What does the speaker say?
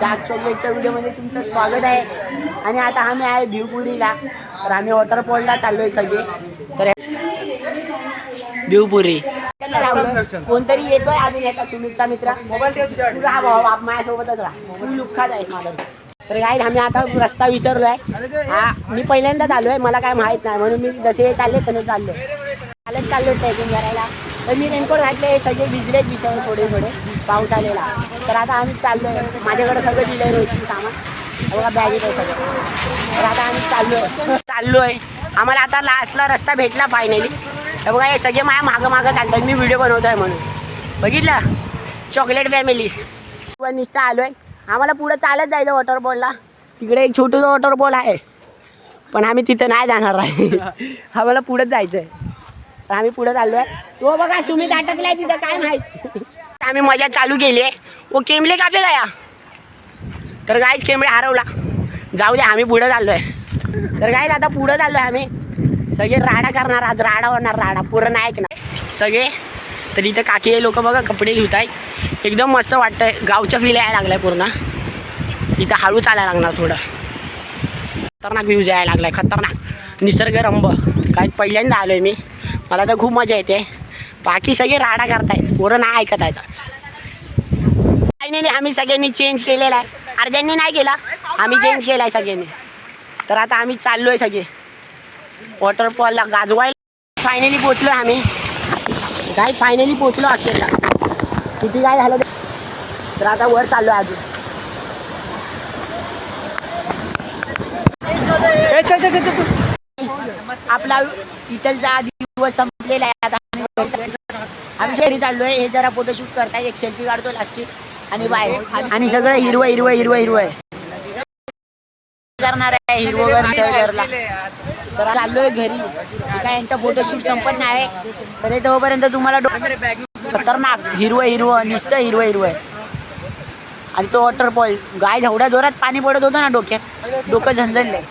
Dark चॉकलेटच्या व्हिडिओमध्ये तुमचं स्वागत आहे. आणि आता आम्ही आहे भिवपुरीला. तर आम्ही वॉटरफॉलला चाललो आहे सगळे. तर भिवपुरी. कोणतरी येतोय? आम्ही येतो सुमितचा मित्र. मोबाईल भाऊ आप माझ्यासोबतच राहा. तू लुख्खाच आहेस माझा. तर काय आम्ही आता रस्ता विसरलोय. हा मी पहिल्यांदाच आलोय. मला काय माहीत नाही. म्हणून मी जसे चालले तसे चाललोय. चालत चाललो ट्रेकिंग करायला. तर मी रेनकोट घातले सगळे भिजलेच बिचारे थोडे थोडे. पाऊस आलेला. तर आता आम्ही चाललो आहे माझ्याकडं सगळं दिलंय रोजची सामान. बघा बॅग आहे सगळं. तर आता आम्ही चाललो चाललो आहे आम्हाला आता लास्टला रस्ता भेटला फायनली तर बघा हे सगळे माझ्या मागं मागं चालतात मी व्हिडिओ बनवतो आहे म्हणून. बघितलं? चॉकलेट फॅमिली निष्ठा आलो आहे आम्हाला पुढं चालत जायचं वॉटरबॉलला तिकडे एक छोटंसं वॉटरबॉल आहे. पण आम्ही तिथं नाही जाणार आहे. आम्हाला पुढंच जायचं आहे तर आम्ही पुढे चाललो आहे तो बघा तुम्ही दाटकलाय तिथं काय माहीत? आम्ही मजा चालू केली आहे. ओ केमले का पे गया तर गायच केंबळे हरवला. जाऊ दे आम्ही पुढं चाललो आहे तर गायच आता पुढं चाललो आहे आम्ही. सगळे राडा करणार आज राडा होणार राडा. पुरं नाही ऐकणार. सगळे तर इथं काकी लोक बघा कपडे घेत आहेत. एकदम मस्त वाटतंय. गावच्या फील यायला लागलाय पूर्ण. इथं हळू चालायला लागणार थोडं. खतरनाक व्ह्यूज यायला लागलाय खतरनाक. निसर्गरम्य. काय पहिल्यांदा आलो आहे मी. मला तर खूप मजा येते. बाकी सगळे राडा करतायत. पोरं नाही ऐकत आहेत फायनली आम्ही सगळ्यांनी चेंज केलेला आहे. अर्ध्यांनी नाही केला आम्ही चेंज केला आहे सगळ्यांनी. तर आता आम्ही चाललो आहे सगळे. वॉटरफॉलला गाजवायला. फायनली पोचलो आम्ही. काय फायनली पोचलो अखेरला. किती काय झालं ते. तर आता वर चाललो आहे अजून आपला इथलचा दिवस संपलेला आहे आता. आम्ही- आम्ही शहरी चाललोय. हे जरा फोटोशूट करताय. एक सेल्फी काढतो लास्टची आणि बाय आणि सगळं हिरवं हिरवं हिरवं हिरवं आहे. करणार आहे हिरवं निसर्गरला तर चाललोय घरी. काय यांचा फोटोशूट संपत नाही तर तोपर्यंत तुम्हाला खतरनाक. हिरवं हिरवं नुसतं हिरवं हिरवं आहे. आणि तो वॉटरफॉल गाय एवढ्या जोरात पाणी पडत होतं ना डोक्यात. डोकं झंझणलंय